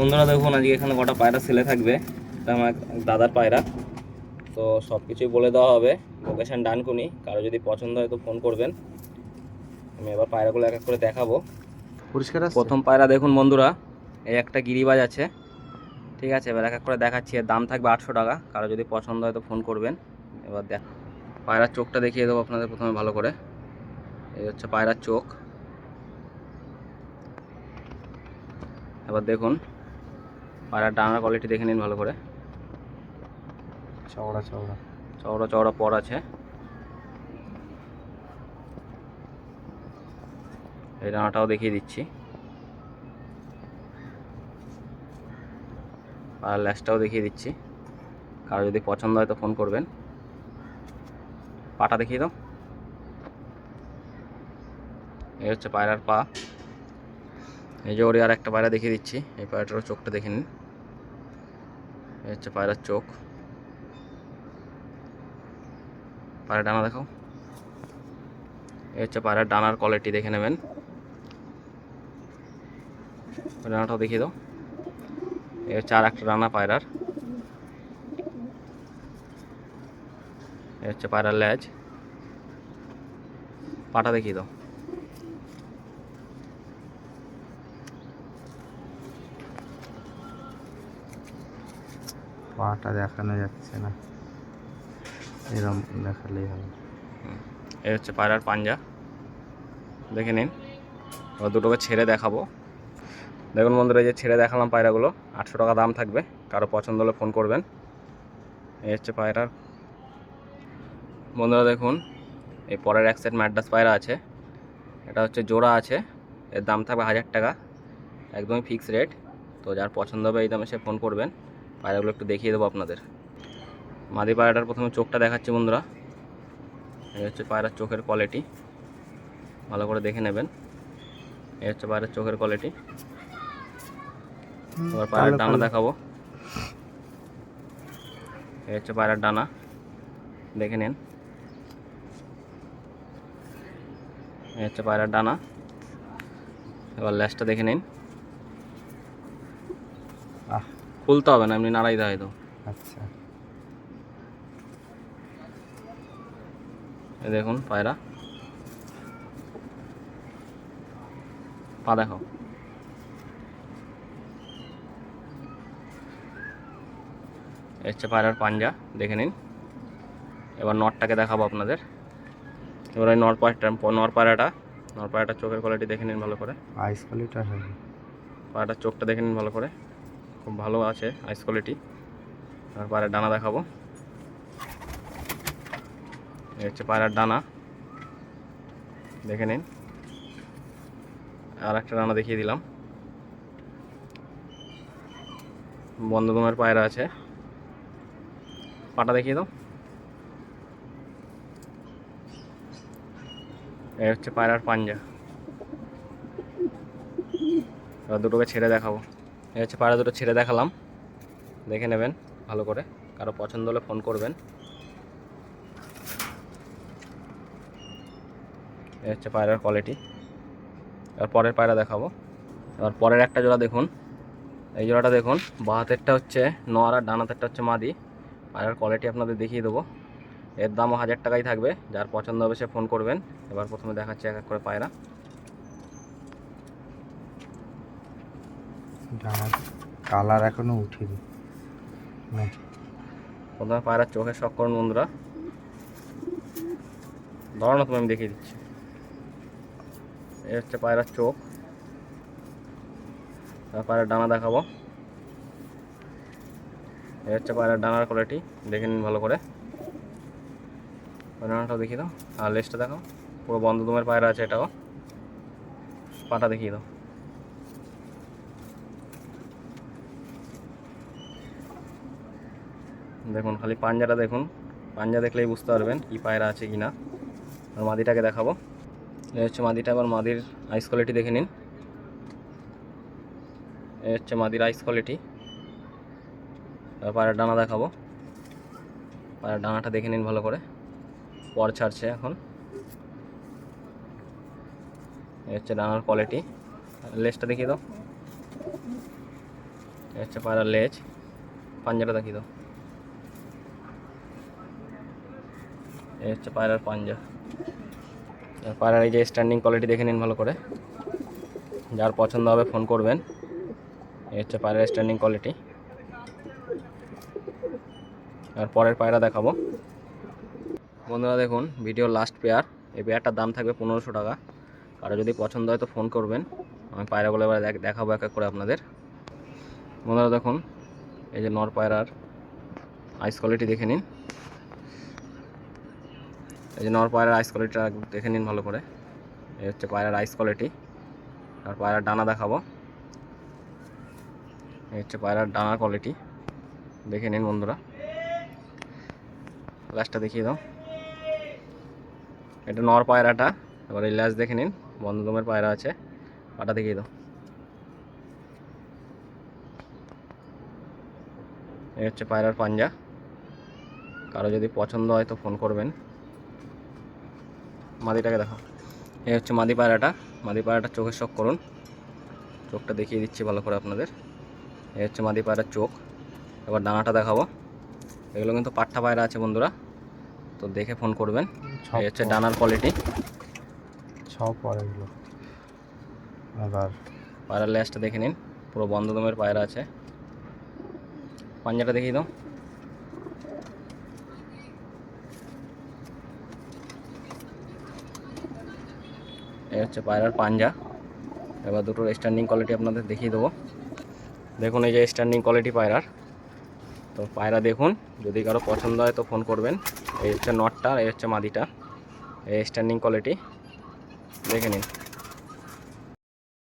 বন্ধুরা দেখুন আজকে এখানে কটা পায়রা ছেলে থাকবে। এটা আমার দাদার পায়রা। তো সব কিছুই বলে দেওয়া হবে। লোকেশন ডানকুনি কারও। যদি পছন্দ হয় তো ফোন করবেন। আমি এবার পায়রাগুলো এক এক করে দেখাবো। পরিষ্কার প্রথম পায়রা দেখুন বন্ধুরা এই একটা গিরিবাজ আছে। ঠিক আছে এবার এক এক করে দেখাচ্ছি। এর দাম থাকবে আটশো টাকা। কারও যদি পছন্দ হয় তো ফোন করবেন। এবার দেখ পায়রার চোখটা দেখিয়ে দেবো আপনাদের প্রথমে ভালো করে। এই হচ্ছে পায়রার চোখ। এবার দেখুন পায়রার ডানার কোয়ালিটি দেখে নিন ভালো করে। চওড়া চওড়া। চওড়া চওড়া পর আছে। এই ডানাটাও দেখিয়ে দিচ্ছি। আর ল্যাসটাও দেখিয়ে দিচ্ছি। কারও যদি পছন্দ হয় তো ফোন করবেন। পাটা দেখিয়ে দাও। এই হচ্ছে পায়রার পা। এই যে ওরে আর একটা পায়রা দেখিয়ে দিচ্ছি। এই পায়রাটারও চোখটা দেখে নিন। হচ্ছে পায়রার চোখ। পায়রা ডানা দেখাও এই হচ্ছে পায়রার ডানার কোয়ালিটি দেখে নেবেন। ডানাটাও দেখিয়ে দাও। এ হচ্ছে আর একটা ডানা পায়রার। এই হচ্ছে পায়রার ল্যাজ পাটা দেখিয়ে দাও। পাটা দেখানো যাচ্ছে না। এরকম দেখালেই হবে। এই হচ্ছে পায়রার পাঞ্জা। দেখে নিন, এবার দুটোকে ছেড়ে দেখাবো। দেখুন বন্ধুরা, এই যে ছেড়ে দেখালাম পায়রাগুলো, আটশো টাকা দাম থাকবে। কারও পছন্দ হলে ফোন করবেন। এই হচ্ছে পায়রার। বন্ধুরা, দেখুন, এই পরের এক সেট ম্যাড্রাস পায়রা আছে। এটা হচ্ছে জোড়া আছে। এর দাম থাকবে হাজার টাকা। একদমই ফিক্স রেট তো যার পছন্দ হবে এই দামে সে ফোন করবেন। পায়রাগুলো একটু দেখিয়ে দেবো আপনাদের। মাদি পায়রাটার প্রথমে চোখটা দেখাচ্ছি বন্ধুরা। এই হচ্ছে পায়রার চোখের কোয়ালিটি ভালো করে দেখে নেবেন। এই হচ্ছে পায়রার চোখের কোয়ালিটি এবার পায়রার ডানা দেখাবো। এই হচ্ছে পায়রার ডানা। দেখে নিন। এই হচ্ছে পায়রার ডানা। এবার ল্যাসটা দেখে নিন। খুলতে হবে না এমনি নাড়াই দেয় তো। আচ্ছা। দেখুন পায়রা। পা দেখো। হচ্ছে পায়রার পাঞ্জা দেখে নিন। এবার নটটাকে দেখাবো আপনাদের। এবার ওই নর পায়রাটা নর পায়রাটা নর পায়রাটার চোখের কোয়ালিটি দেখে নিন ভালো করে। আইস কোয়ালিটা পায়রাটার চোখটা দেখে নিন ভালো করে। খুব ভালো আছে আইস কোয়ালিটি আর পায়রার ডানা দেখাবো। এই হচ্ছে পায়রার ডানা। দেখে নিন। আর একটা ডানা দেখিয়ে দিলাম। বন্ধদমের পায়রা আছে। পাটা দেখিয়ে দাও। এই হচ্ছে পায়রার পাঞ্জা। দুটোকে ছেড়ে দেখাবো। এই হচ্ছে পায়রা দুটো ছেড়ে দেখালাম। দেখে নেবেন ভালো করে। কারও পছন্দ হলে ফোন করবেন। এই হচ্ছে পায়রার কোয়ালিটি এবার পরের পায়রা দেখাবো। এবার পরের একটা জোড়া দেখুন। এই জোড়াটা দেখুন বাঁ হাতেরটা হচ্ছে নর আর ডান হাতেরটা হচ্ছে মাদি। পায়রার কোয়ালিটি আপনাদের দেখিয়ে দেবো। এর দামও হাজার টাকাই থাকবে। যার পছন্দ হবে সে ফোন করবেন। এবার প্রথমে দেখাচ্ছি এক এক করে পায়রা। ডানার কালার এখনও উঠেনি। না। প্রথমে পায়রার চোখের শখ করুন বন্ধুরা। ধরো না তুমি, আমি দেখিয়ে দিচ্ছি। এই হচ্ছে পায়রার চোখ। পায়রার ডানা দেখাবো। এই হচ্ছে পায়রার ডানার কোয়ালিটি দেখে নিন ভালো করে। ডানাটাও দেখিয়ে দাও। আর লেজটা দেখাও। পুরো বন্ধ দমের পায়রা আছে এটাও। পাটা দেখিয়ে দাও। দেখুন, খালি পাঞ্জাটা দেখুন। পাঞ্জা দেখলেই বুঝতে পারবেন কি পায়রা আছে কি না আর মাদিটাকে দেখাবো। এই হচ্ছে মাদিটা, এবার মাদির আইস কোয়ালিটি দেখে নিন। এই হচ্ছে মাদির আইস কোয়ালিটি এবার পায়ের ডানা দেখাবো। পায়ের ডানাটা দেখে নিন ভালো করে। পর ছাড়ছে এখন। এই হচ্ছে ডানার কোয়ালিটি লেজটা দেখিয়ে দাও। এই হচ্ছে পায়রার লেজ। পাঞ্জাটা দেখিয়ে তো এই হচ্ছে পায়রার পাঞ্জা। পায়রার এই যে স্ট্যান্ডিং কোয়ালিটি দেখে নিন ভালো করে। যার পছন্দ হবে ফোন করবেন। এই হচ্ছে পায়রার স্ট্যান্ডিং কোয়ালিটি আর পরের পায়রা দেখাবো। বন্ধুরা দেখুন ভিডিও লাস্ট পেয়ার এই পেয়ারটার দাম থাকবে পনেরোশো টাকা। কারও যদি পছন্দ হয় তো ফোন করবেন। আমি পায়রাগুলো এবার দেখ- দেখাবো এক এক করে আপনাদের। বন্ধুরা দেখুন, এই যে নর পায়রার আইস কোয়ালিটি দেখে নিন। এই যে নর পায়রার আইস কোয়ালিটিটা দেখে নিন ভালো করে। এই হচ্ছে পায়রার আইস কোয়ালিটি আর পায়রার ডানা দেখাবো। এই হচ্ছে পায়রার ডানার কোয়ালিটি দেখে নিন বন্ধুরা। লাস্টটা দেখিয়ে দাও। এটা নর পায়রাটা। এবার এই ল্যাস দেখে নিন। বন্ধ দমের পায়রা আছে। পাটা দেখিয়ে দাও। এই হচ্ছে পায়রার পাঞ্জা। কারও যদি পছন্দ হয় তো ফোন করবেন। মাদিটাকে দেখো। এই হচ্ছে মাদি পায়রাটা মাদি পায়রাটা চোখের শখ করুন। চোখটা দেখিয়ে দিচ্ছি ভালো করে আপনাদের। এই হচ্ছে মাদি পায়রার চোখ। এবার দানাটা দেখাবো। এগুলো কিন্তু পাট্টা পায়রা আছে বন্ধুরা। তো দেখে ফোন করবেন। এই হচ্ছে ডানার কোয়ালিটি সব পরে এগুলো আবার পায়রার লেজটা দেখে নিন। পুরো বন্ধ দমের পায়রা আছে। পাঞ্জাটা দেখিয়ে দাও। এই হচ্ছে পায়রার পাঞ্জা। এবার দুটোর স্ট্যান্ডিং কোয়ালিটি আপনাদের দেখিয়ে দেবো। দেখুন, এই যে স্ট্যান্ডিং কোয়ালিটি পায়রার। তো পায়রা দেখুন, যদি কারও পছন্দ হয় তো ফোন করবেন। এই হচ্ছে নটটা এই হচ্ছে মাদিটা এই স্ট্যান্ডিং কোয়ালিটি দেখে নিন।